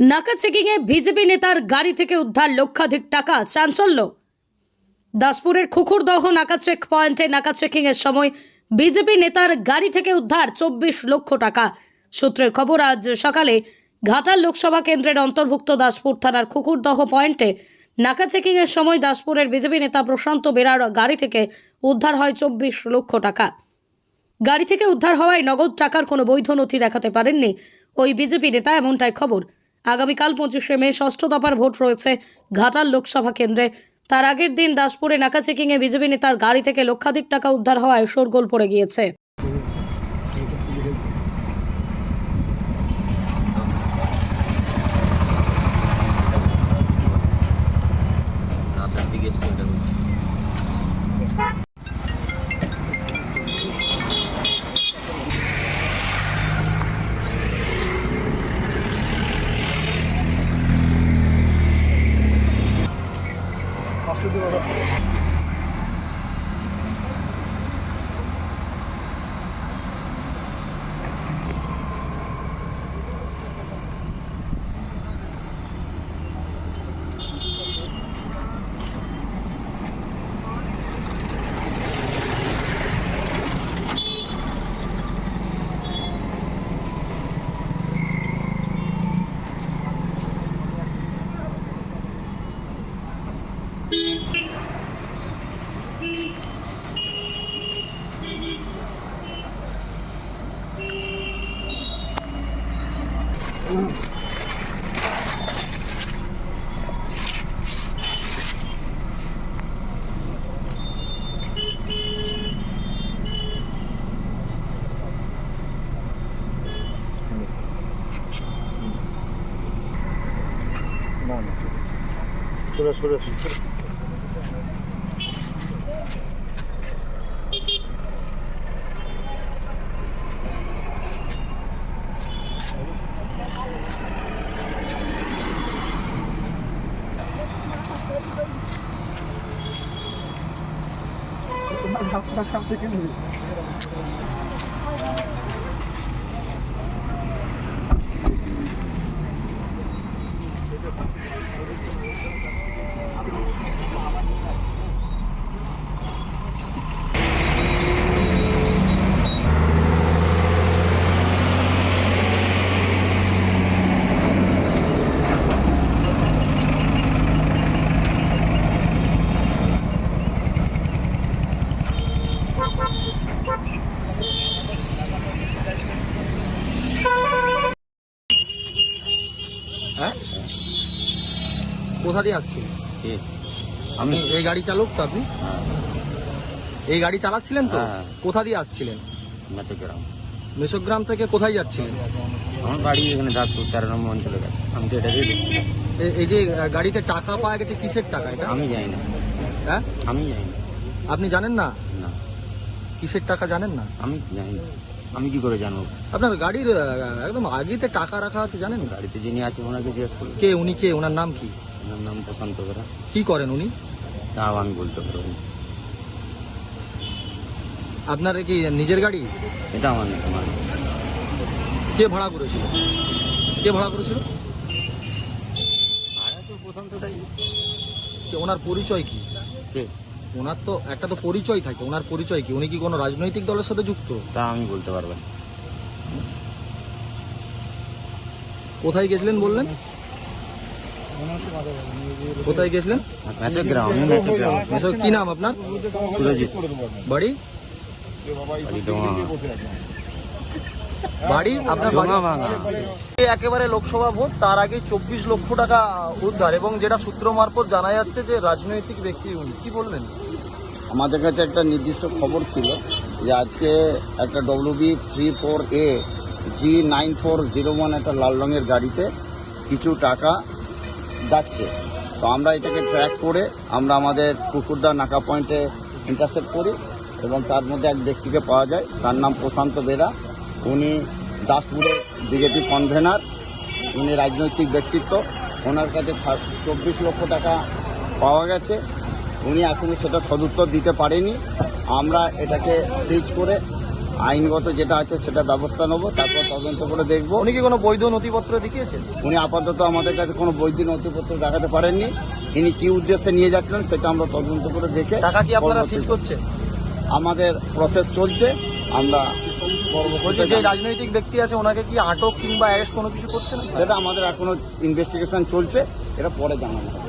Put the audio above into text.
নাকা চেকিংয়ে বিজেপি নেতার গাড়ি থেকে উদ্ধার লক্ষাধিক টাকা চাঞ্চল্য। দাসপুরের খুখুরদহ নাকা চেক পয়েন্টে নাকা চেকিংয়ের সময় বিজেপি নেতার গাড়ি থেকে উদ্ধার চব্বিশ লক্ষ টাকা। সূত্রের খবর, আজ সকালে ঘাটাল লোকসভা কেন্দ্রের অন্তর্ভুক্ত দাসপুর থানার খুকুরদহ পয়েন্টে নাকা চেকিংয়ের সময় দাসপুরের বিজেপি নেতা প্রশান্ত বেরার গাড়ি থেকে উদ্ধার হয় চব্বিশ লক্ষ টাকা। গাড়ি থেকে উদ্ধার হওয়ায় নগদ টাকার কোনো বৈধ নথি দেখাতে পারেননি ওই বিজেপি নেতা, এমনটাই খবর। আগামীকাল পঁচিশে মে ষষ্ঠ দফার ভোট রয়েছে ঘাটাল লোকসভা কেন্দ্রে। তার আগের দিন দাসপুরে নাকা চেকিংয়ে বিজেপি নেতার গাড়ি থেকে লক্ষাধিক টাকা উদ্ধার হওয়ায় শোরগোল পড়ে গিয়েছে। Oh, রাস্তার দিকে এসছে এটা বলছি হ্যাঁ? কোথা দিয়ে আসছেন কে? আমি। এই গাড়ি চালক তো আপনি? হ্যাঁ। এই গাড়ি চালাচ্ছিলেন তো? হ্যাঁ। কোথা দিয়ে আসছিলেন? মেচগ্রাম। মেশোগ্রাম থেকে কোথায় যাচ্ছিলেন? আমার বাড়ি এখানে দাসপুর তেরো নম্বর অঞ্চলে গেছে। আমি তো এটা দিয়ে দেখছি এ- এই যে আহ, গাড়িতে টাকা পাওয়া গেছে কিসের টাকা এটা? আমি যাই না। হ্যাঁ? আমি যাই না। আপনি জানেন না? না। কিসের টাকা জানেন না? আমি জানি না। আমি কি করে জানব? আপনার গাড়ির আহ, একদম আগেতে টাকা রাখা আছে জানেন? গাড়িতে যিনি আছে ওনাকে জিজ্ঞেস করব কে উনি কে ওনার নাম কি? ওনার নাম প্রশান্ত বেরা। কি করেন উনি? তাও আমি বলতে পারব না। আপনার কি নিজের গাড়ি? এটা আমার না তোমার কে ভাড়া করেছিল? কে ভাড়া করেছিল? ভাড়া তো প্রশান্ত তাই। কে ওনার পরিচয় কি? কে? ওনার তো একটা তো পরিচয় থাকে ওনার পরিচয় কি? উনি কি কোনো রাজনৈতিক দলের সাথে যুক্ত? তা আমি বলতে পারব না। কোথায় গেছিলেন বললেন? কোথায় গেছিলেন? আমি এসব কি নাম আপনার? সুরজিৎ বাড়ি। বাড়ি? আপনার একেবারে লোকসভা ভোট তার আগে চব্বিশ লক্ষ টাকা উদ্ধার এবং যেটা সূত্র মারফত জানা যাচ্ছে যে রাজনৈতিক ব্যক্তি উনি। কি বলবেন? আমাদের কাছে একটা নির্দিষ্ট খবর ছিল যে আজকে একটা WB three four A G nine four zero one একটা লাল রঙের গাড়িতে কিছু টাকা যাচ্ছে। তো আমরা এটাকে ট্র্যাক করে আমরা আমাদের কুকুরদা নাকা পয়েন্টে ইন্টারসেপ্ট করি এবং তার মধ্যে এক ব্যক্তিকে পাওয়া যায়। তার নাম প্রশান্ত বেরা। উনি দাসপুরের বিজেপি কনভেনার উনি রাজনৈতিক ব্যক্তিত্ব। ওনার কাছে চব্বিশ লক্ষ টাকা পাওয়া গেছে। উনি এখনই সেটা সদুত্তর দিতে পারেনি। আমরা এটাকে সিজ করে আইনগত যেটা আছে সেটা ব্যবস্থা নেব তারপর তদন্ত করে দেখব। উনি কি কোনো বৈধ নথিপত্র দেখিয়েছেন? উনি আপাতত আমাদের কাছে কোনো বৈধ নথিপত্র দেখাতে পারেননি। ইনি কি উদ্দেশ্যে নিয়ে যাচ্ছিলেন সেটা আমরা তদন্ত করে দেখে টাকা কি আপনারা সিজ করছেন? আমাদের প্রসেস চলছে। আমরা বলছি যে রাজনৈতিক ব্যক্তি আছে, ওনাকে কি আটক কিংবা অ্যারেস্ট কোনো কিছু করছেন সেটা আমাদের এখনও ইনভেস্টিগেশন চলছে, এটা পরে জানানো হবে।